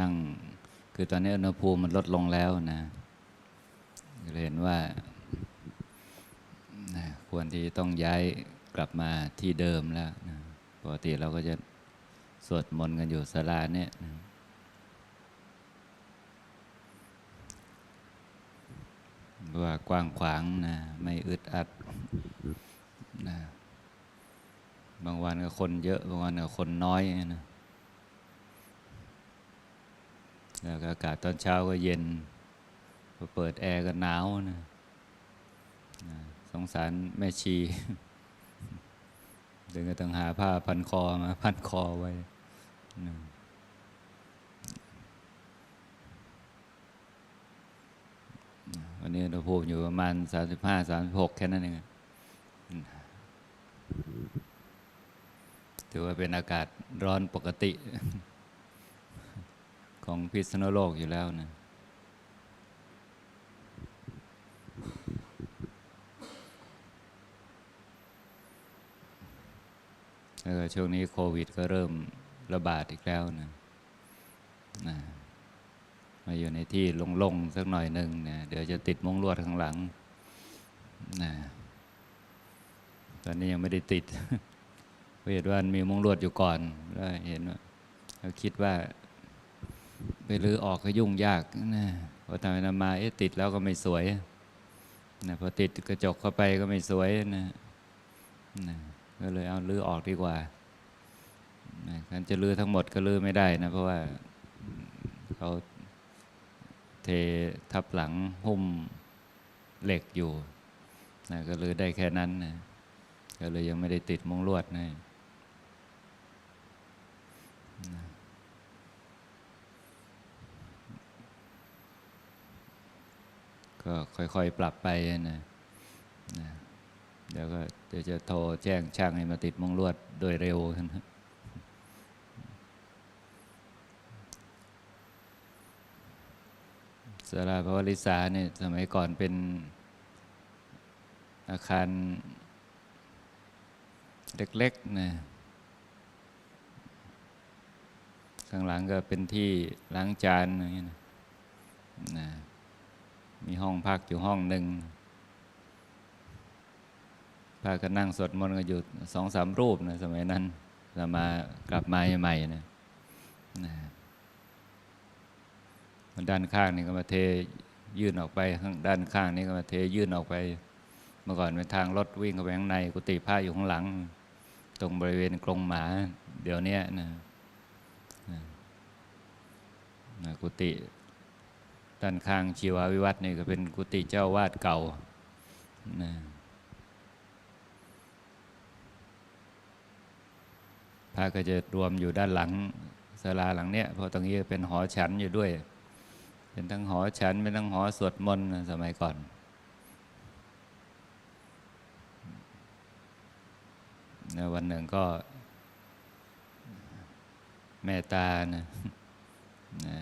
นั่ง คือตอนนี้อุณหภูมิมันลดลงแล้วนะเลยเห็นว่าควรที่ต้องย้ายกลับมาที่เดิมแล้วนะปกติเราก็จะสวดมนต์กันอยู่ศาลาเนี่ยนะว่ากว้างขวางนะไม่อึดอัดนะบางวันก็คนเยอะ บางวันก็คนน้อยนะ แล้วอากาศตอนเช้าก็เย็นพอเปิดแอร์ก็หนาวนะนะสงสารแม่ชีเดินก็ต้องหาผ้าพันคอมาพันคอไว้นะวันนี้อุณหภูมิอยู่ประมาณ35 36แค่นั้นเองถือว่าเป็นอากาศร้อนปกติ ของพิษณุโลกอยู่แล้วนะแล้วช่วงนี้โควิดก็เริ่มระบาดอีกแล้วนะนะมาอยู่ในที่โล่งๆสักหน่อยหนึ่งนะเดี๋ยวจะติดม้งลวดข้างหลังนะตอนนี้ยังไม่ได้ติดเพราะเหตุว่ามีม้งลวดอยู่ก่อนแล้วเห็นว่าเขาคิดว่า ไปรื้อออกก็ยุ่งยากนะพอทำไปทำมาเอ๊ะติดแล้วก็ไม่สวยนะพอติดกระจกเข้าไปก็ไม่สวยนะนะก็เลยเอารื้อออกดีกว่านะการจะรื้อทั้งหมดก็รื้อไม่ได้นะ เพราะว่าเขาเททับหลังหุ้มเหล็กอยู่นะก็รื้อได้แค่นั้นนะก็เลยยังไม่ได้ติดมุ้งลวดนะ ก็ค่อยๆ ปรับไปนะนะเดี๋ยวก็เดี๋ยวจะโทรแจ้งช่างให้มาติดมงลวดโดยเร็วนะสาราพระวริษาเนี่ยสมัยก่อนเป็นอาคารเล็กๆนะข้างหลังก็เป็นที่ล้างจานอย่างเงี้ยนะ มีห้องพักอยู่ห้องหนึ่งพากันนั่งสวดมนต์กันอยู่สองสามรูปนะสมัยนั้นเรามากลับมาใหม่ๆนะนะด้านข้างนี่ก็มาเทยื่นออกไปข้างด้านข้างนี่ก็มาเทยื่นออกไป เมื่อก่อนเป็นทางรถวิ่งเข้าไปข้างในกุฏิผ้าอยู่ข้างหลัง ตรงบริเวณกรงหมา เดี๋ยวนี้นะนะนะกุฏิ ด้านข้างชีวาวิวัฒน์นี่ก็เป็นกุฏิเจ้าวาดเก่านะพระก็จะรวมอยู่ด้านหลังศาลาหลังเนี้ยเพราะตรงนี้เป็นหอฉันอยู่ด้วย เป็นทั้งหอฉัน เป็นทั้งหอสวดมนต์สมัยก่อนนะวันหนึ่งก็ แม่ตานะนะ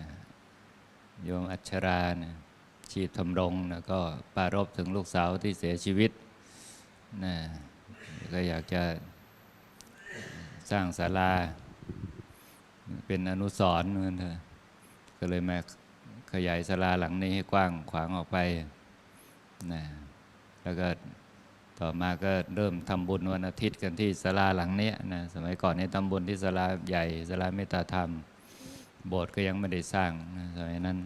โยมอัชรานะชีพทำรงนะก็ปรารบถึงลูกสาวที่เสียชีวิตนะก็อยากจะสร้างศาลา เป็นอนุสรณ์เหมือนเถอก็เลยมาขยายศาลาหลังนี้ให้กว้างขวางออกไปนะแล้วก็ต่อมาก็เริ่มทำบุญวันอาทิตย์กันที่ศาลาหลังนี้นะสมัยก่อนนี่ทำบุญที่ศาลาใหญ่ศาลาเมตตาธรรม โบสถ์ก็ยังไม่ได้สร้างนะสมัยนั้น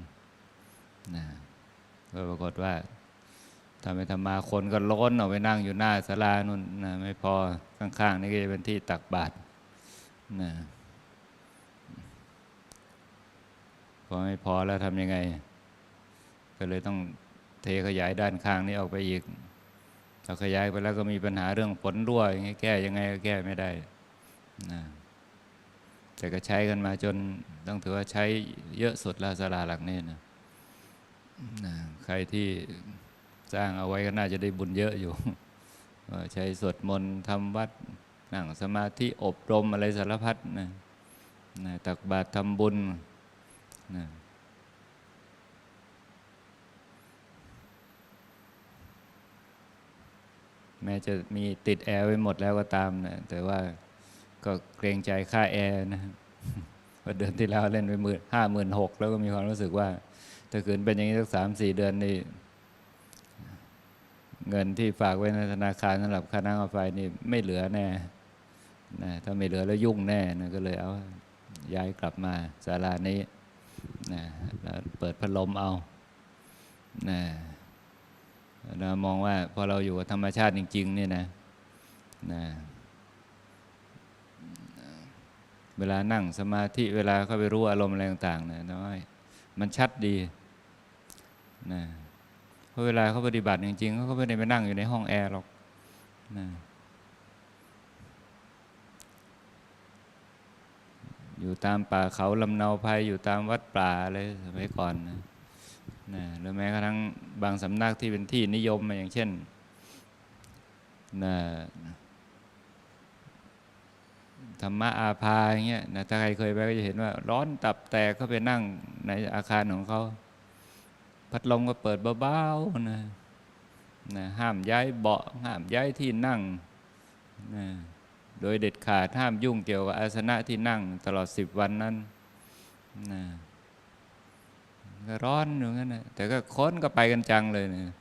นะก็ปรากฏว่าทำไปทำมาคนก็ล้นออกไปนั่งอยู่หน้าศาลานู่นนะไม่พอข้างๆนี่ก็จะเป็นที่ตักบาตรนะพอไม่พอแล้วทำยังไง ก็เลยต้องเทขยายด้านข้างนี้ออกไปอีกถ้าขยายไปแล้วก็มีปัญหาเรื่องฝนรั่วอย่างนี้แก้ยังไงก็แก้ไม่ได้นะ แต่ก็ใช้กันมาจนต้องถือว่าใช้เยอะสุดล้วสลาหลังนี้นะนะใครที่สร้างเอาไว้ก็น่าจะได้บุญเยอะอยู่ ใช้สวดมนต์ทำวัดนั่งสมาธิอบรมอะไรสารพัดนะนะตักบาตรทำบุญนะแม้จะมีติดแอร์ไว้หมดแล้วก็ตามนะแต่ว่า ก็เกรงใจค่าแอร์นะพว่าเดือนที่แล้วเล่นไปหมื่นห้าหมื่นหกแล้วก็มีความรู้สึกว่า ถ้าขืนเป็นอย่างนี้สักสามสี่เดือนนี่เงินที่ฝากไว้ในธนาคารสำหรับค่าน้ำค่าไฟนี่ไม่เหลือแน่นะถ้าไม่เหลือแล้วยุ่งแน่นะก็เลยเอาย้ายกลับมาศาลานี้นะแล้วเปิดพัดลมเอานะเรามองว่าพอเราอยู่กับธรรมชาติจริง ๆ เนี่ยนะนะ เวลานั่งสมาธิเวลาเข้าไปรู้อารมณ์อะไรต่างๆเนี่ยน้อย มันชัดดีนะเพราะเวลาเขาปฏิบัติจริงๆเขาก็ไม่ได้ไปนั่งอยู่ในห้องแอร์หรอกนะอยู่ตามป่าเขาลำเนาภัยอยู่ตามวัดป่าอะไรสมัยก่อนนะนะหรือแม้กระทั่งบางสำนักที่เป็นที่นิยมอย่างเช่นนะ ธรรมะอาภาอย่างเงี้ยนะถ้าใครเคยไปก็จะเห็นว่า ร้อนตับแตกก็ไปนั่งในอาคารของเขา พัดลมก็เปิดเบาๆนะนะห้ามย้ายเบาะห้ามย้ายที่นั่งนะโดยเด็ดขาดห้ามยุ่งเกี่ยวกับอาสนะที่นั่งตลอดสิบวันนั้นนะก็ร้อนอยู่งั้นนะแต่ก็ค้นก็ไปกันจังเลยนะ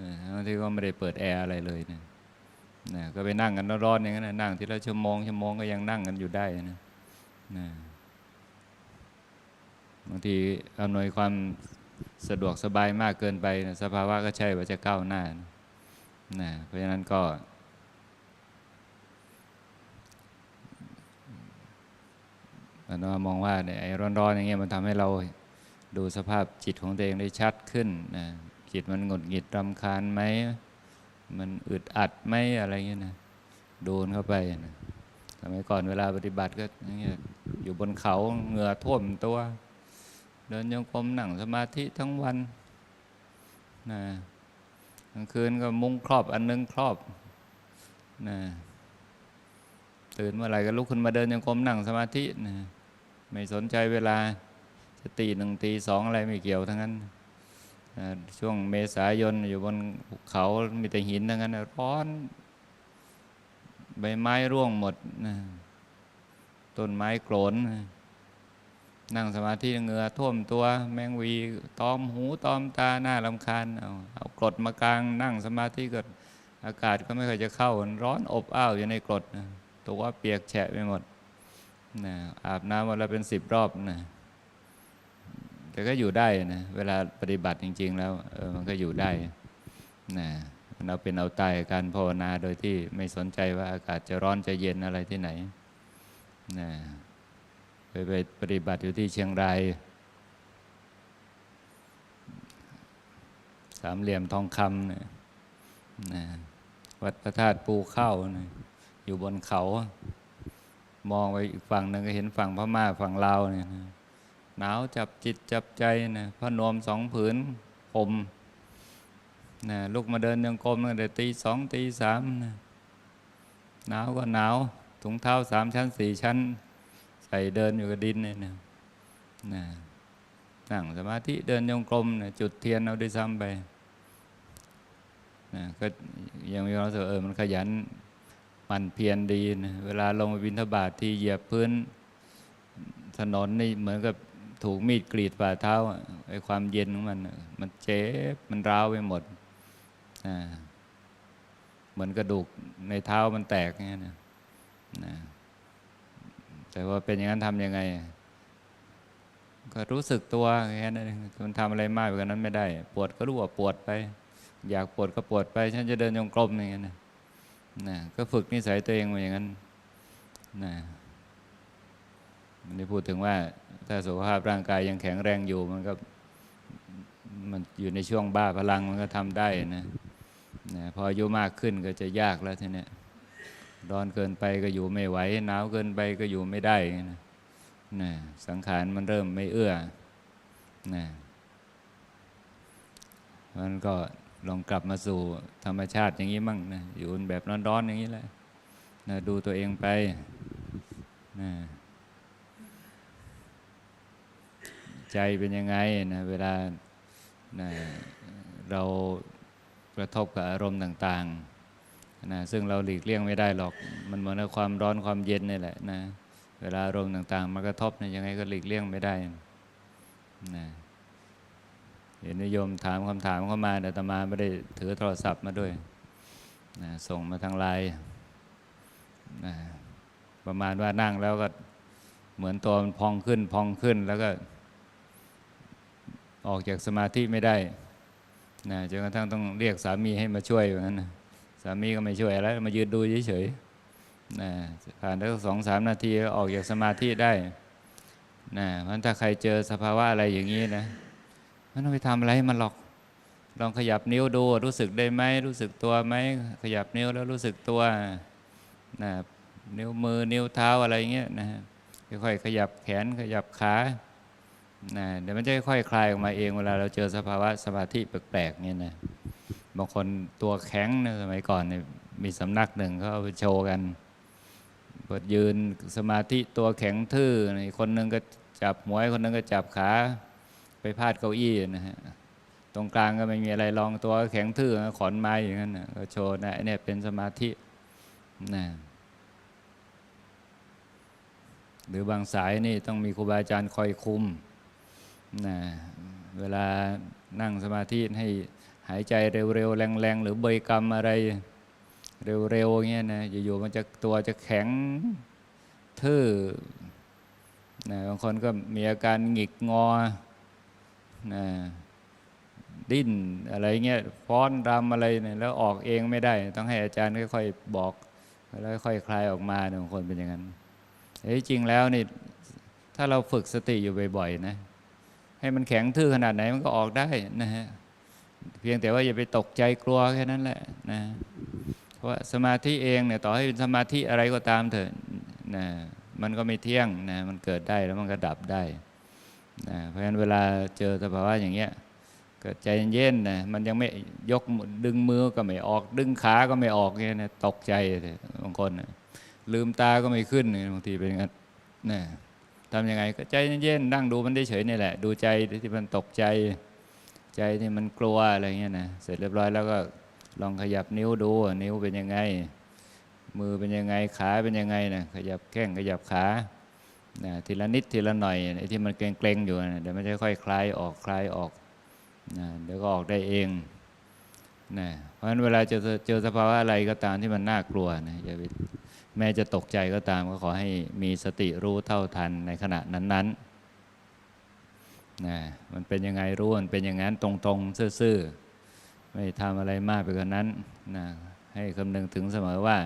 นะบางทีก็ไม่ได้เปิดแอร์อะไรเลยนะ นะก็ไปนั่งกันร้อนๆอย่างนั้นนะนั่งทีละชั่วโมงชั่วโมงก็ยังนั่งกันอยู่ได้นะนะบางทีอำนวยความสะดวกสบายมากเกินไปนะสภาวะก็ใช่ว่าจะก้าวหน้านะนะเพราะฉะนั้นก็อันว่ามองว่าไอ้ร้อนๆอย่างเงี้ยมันทำให้เราดูสภาพจิตของตัวเองได้ชัดขึ้นนะจิตมันหงุดหงิดรำคาญไหม มันอึดอัดไหมอะไรเงี้ยนะโดนเข้าไปนะสมัยก่อนเวลาปฏิบัติก็อย่างเงี้ยอยู่บนเขาเหงื่อท่วมตัว เดินโยงกรมนั่งสมาธิทั้งวันนะกลางคืนก็มุ้งครอบอันนึงครอบนะตื่นเมื่อไหร่ก็ลุกขึ้นมาเดินโยงกรมนั่งสมาธินะไม่สนใจเวลาจะตีหนึ่งตีสองอะไรไม่เกี่ยวทั้งนั้น ช่วงเมษายนอยู่บนภูเขามีแต่หินทั้งนั้นร้อน ใบไม้ร่วงหมดต้นไม้โกรนนั่งสมาธิเงือท่วมตัว แมงวีตอมหูตอมตาหน้าลำคาญเอาเอากรดมากลางนั่งสมาธิก็อากาศก็ไม่เคยจะเข้า ร้อนอบอ้าวอยู่ในกรดตัวเปียกแฉะไปหมดนะอาบน้ำวันละเป็นสิบรอบนะ แต่ก็อยู่ได้นะ เวลาปฏิบัติจริง ๆ แล้วเออมันก็อยู่ได้นะมันเอาเป็นเอาตายการภาวนาโดยที่ไม่สนใจว่าอากาศจะร้อนจะเย็นอะไรที่ไหนนะไปไปปฏิบัติอยู่ที่เชียงราย สามเหลี่ยมทองคำนี่ยนะวัดพระธาตุปูเข้านะอยู่บนเขา มองไปอีกฝั่งหนึ่งก็เห็นฝั่งพม่าฝั่งลาวเนี่ยนะ หนาวจับจิตจับใจนะพระนวมสองผืนผมนะลุกมาเดินยังกรมตั้งแต่ตีสองตีสามนะหนาวก็หนาวถุงเท้าสามชั้นสี่ชั้น ใส่เดินอยู่กับดินเนี่ยนะนะนั่งสมาธิเดินยงกลมนะจุดเทียนเอาด้วยซ้ำไปนะก็ยังมีความรู้สึกเออมันขยันหมันเพียรดีนะเวลาลงไปบินทบาทที่เหยียบพื้นถนนนี่เหมือนกับ ถูกมีดกรีดฝ่าเท้าอะไอ้ความเย็นของมัน มันเจ็บ มันร้าวไปหมดเหมือนกระดูกในเท้ามันแตกเงี้ยนะแต่ว่าเป็นอย่างนั้นทำยังไง ก็รู้สึกตัวแค่นั้นมันทำอะไรมากกว่านั้นไม่ได้ ปวดก็รู้ว่าปวดไป อยากปวดก็ปวดไป ฉันจะเดินยงกลมอย่างเงี้ยนะนะก็ฝึกนิสัยตัวเองมาอย่างนั้นนะ มันได้พูดถึงว่าถ้าสุขภาพร่างกายยังแข็งแรงอยู่ มันก็มันอยู่ในช่วงบ้าพลังมันก็ทำได้นะนะพออายุมากขึ้นก็จะยากแล้วทีเนี้ยร้อนเกินไปก็อยู่ไม่ไหวหนาวเกินไปก็อยู่ไม่ได้นะนะสังขารมันเริ่มไม่เอื้อนะมันก็ลองกลับมาสู่ธรรมชาติอย่างนี้มั่งนะอยู่แบบร้อนๆอย่างนี้แหละนะดูตัวเองไปนะ ใจเป็นยังไงนะเวลานะเรากระทบกับอารมณ์ต่างๆนะซึ่งเราหลีกเลี่ยงไม่ได้หรอก มันเหมือนความร้อนความเย็นนี่แหละนะเวลาอารมณ์ต่างๆมากระทบเนี่ยยังไงก็หลีกเลี่ยงไม่ได้นะเห็นนิยมถามคำถามเข้ามาแต่ตมาไม่ได้ถือโทรศัพท์มาด้วยนะส่งมาทางไลน์นะประมาณว่านั่งแล้วก็เหมือนตัวมันพองขึ้นพองขึ้นแล้วก็ ออกจากสมาธิไม่ได้นะจนกระทั่งต้องเรียกสามีให้มาช่วยอย่างนั้นนะสามีก็ไม่ช่วยอะไรมายืนดูเฉยๆนะผ่านได้สองสามนาทีออกจากสมาธิได้นะเพราะฉะนั้นถ้าใครเจอสภาวะอะไรอย่างนี้นะไม่ต้องไปทำอะไรให้มันหรอก ลองขยับนิ้วดูรู้สึกได้ไหมรู้สึกตัวไหมขยับนิ้วแล้วรู้สึกตัวนะนิ้วมือนิ้วเท้าอะไรเงี้ยนะค่อยๆขยับแขนขยับขา นะเดี๋ยวมันจะค่อยคลายออกมาเองเวลาเราเจอสภาวะสมาธิแปลกๆเนี่ยนะบางคนตัวแข็งนะสมัยก่อนเนี่ยมีสำนักหนึ่งเขาเอาไปโชว์กันเปิดยืนสมาธิตัวแข็งทื่อคนหนึ่งก็จับหัวอีกคนหนึงก็จับขาไปพาดเก้าอี้นะฮะตรงกลางก็ไม่มีอะไรรองตัวแข็งทื่อขอนไม้อย่างนั้นนะก็โชว์นะเนี่ยเป็นสมาธินะหรือบางสายนี่ต้องมีครูบาอาจารย์คอยคุม นะเวลานั่งสมาธิให้หายใจเร็วๆ แรงๆ หรือเบยกรรมอะไรเร็วๆเงี้ยนะอยู่ๆมันจะตัวจะแข็งทื่อนะบางคนก็มีอาการหงิกงอนะดิ้นอะไรเงี้ยฟ้อนรำอะไรเนี่ยแล้วออกเองไม่ได้ ต้องให้อาจารย์ค่อยๆบอก แล้วค่อยคลายออกมาบางคนเป็นอย่างนั้นเอ้ยจริงแล้วนี่ถ้าเราฝึกสติอยู่บ่อยๆนะ ให้มันแข็งทื่อขนาดไหนมันก็ออกได้นะฮะเพียงแต่ว่าอย่าไปตกใจกลัวแค่นั้นแหละนะเพราะสมาธิเองเนี่ยต่อให้เป็นสมาธิอะไรก็ตามเถอะนะมันก็ไม่เที่ยงนะมันเกิดได้แล้วมันก็ดับได้นะเพราะฉะนั้นเวลาเจอสภาวะอย่างเงี้ยก็ใจเย็นๆนะมันยังไม่ยกดึงมือก็ไม่ออก ดึงขาก็ไม่ออกเนี่ยนะตกใจบางคนนะลืมตาก็ไม่ขึ้นบางทีเป็นงนั้นนะ ทำยังไงก็ใจเย็นๆนั่งดูมันได้เฉยๆนี่แหละ ดูใจที่มันตกใจ ใจที่มันกลัวอะไรเงี้ยนะเสร็จเรียบร้อยแล้วก็ลองขยับนิ้วดูนิ้วเป็นยังไง มือเป็นยังไงขาเป็นยังไงนะขยับแข้งขยับขานะทีละนิดทีละหน่อยไอ้ที่มันเกร็งๆอยู่นะเดี๋ยวมันจะค่อยคลายออกคลายออกนะเดี๋ยวก็ออกได้เองนะเพราะฉะนั้นเวลาเจอเจอสภาวะอะไรก็ตามที่มันน่ากลัวนะอย่าไป แม้จะตกใจก็ตามก็ขอให้มีสติรู้เท่าทันในขณะนั้นๆนะมันเป็นยังไงรู้มันเป็นอย่างนั้นตรงๆซื่อๆไม่ทำอะไรมากไปกว่านั้นนะให้คำนึงถึงเสมอว่า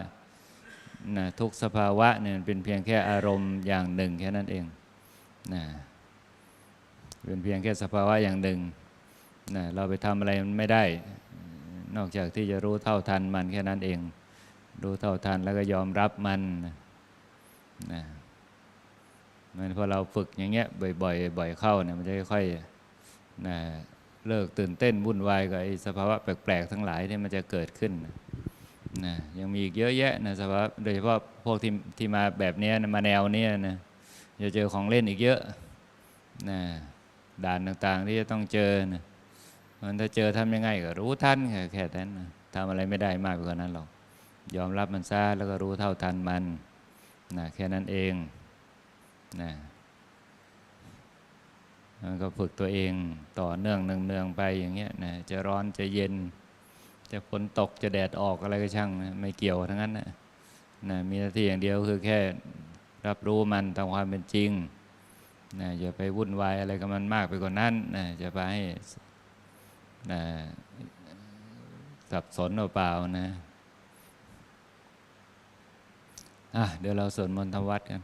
นะทุกสภาวะเนี่ยเป็นเพียงแค่อารมณ์อย่างหนึ่งแค่นั้นเองนะเป็นเพียงแค่สภาวะอย่างหนึ่งนะเราไปทำอะไรมันไม่ได้ นอกจากที่จะรู้เท่าทันมันแค่นั้นเอง รู้เท่าทันแล้วก็ยอมรับมันนะมันพอเราฝึกอย่างเงี้ยบ่อยๆบ่อยเข้าเนี่ยมันจะค่อยๆนะเลิกตื่นเต้นวุ่นวายกับไอ้สภาวะแปลกๆทั้งหลายที่มันจะเกิดขึ้นนะยังมีอีกเยอะแยะนะสภาวะโดยเฉพาะพวกที่ที่มาแบบเนี้ยมาแนวเนี้ยนะจะเจอของเล่นอีกเยอะนะด่านต่างๆที่จะต้องเจอนะมันถ้าเจอทำยังไงก็รู้ทันแค่แค่นั้นนะทำอะไรไม่ได้มากกว่านั้นหรอก ยอมรับมันซะแล้วก็รู้เท่าทันมันนะแค่นั้นเองนะมันก็ฝึกตัวเองต่อเนื่องเนืองๆไปอย่างเงี้ยนะจะร้อนจะเย็น จะฝนตกจะแดดออกอะไรก็ช่างนะไม่เกี่ยวทั้งนั้นนะนะมีหน้าที่อย่างเดียวคือแค่รับรู้มันตามความเป็นจริงนะอย่าไปวุ่นวายอะไรกับมันมากไปกว่านั้นนะจะไปให้นะสับสนเปล่าๆนะ เดี๋ยวเราสวดมนต์ทำวัดกัน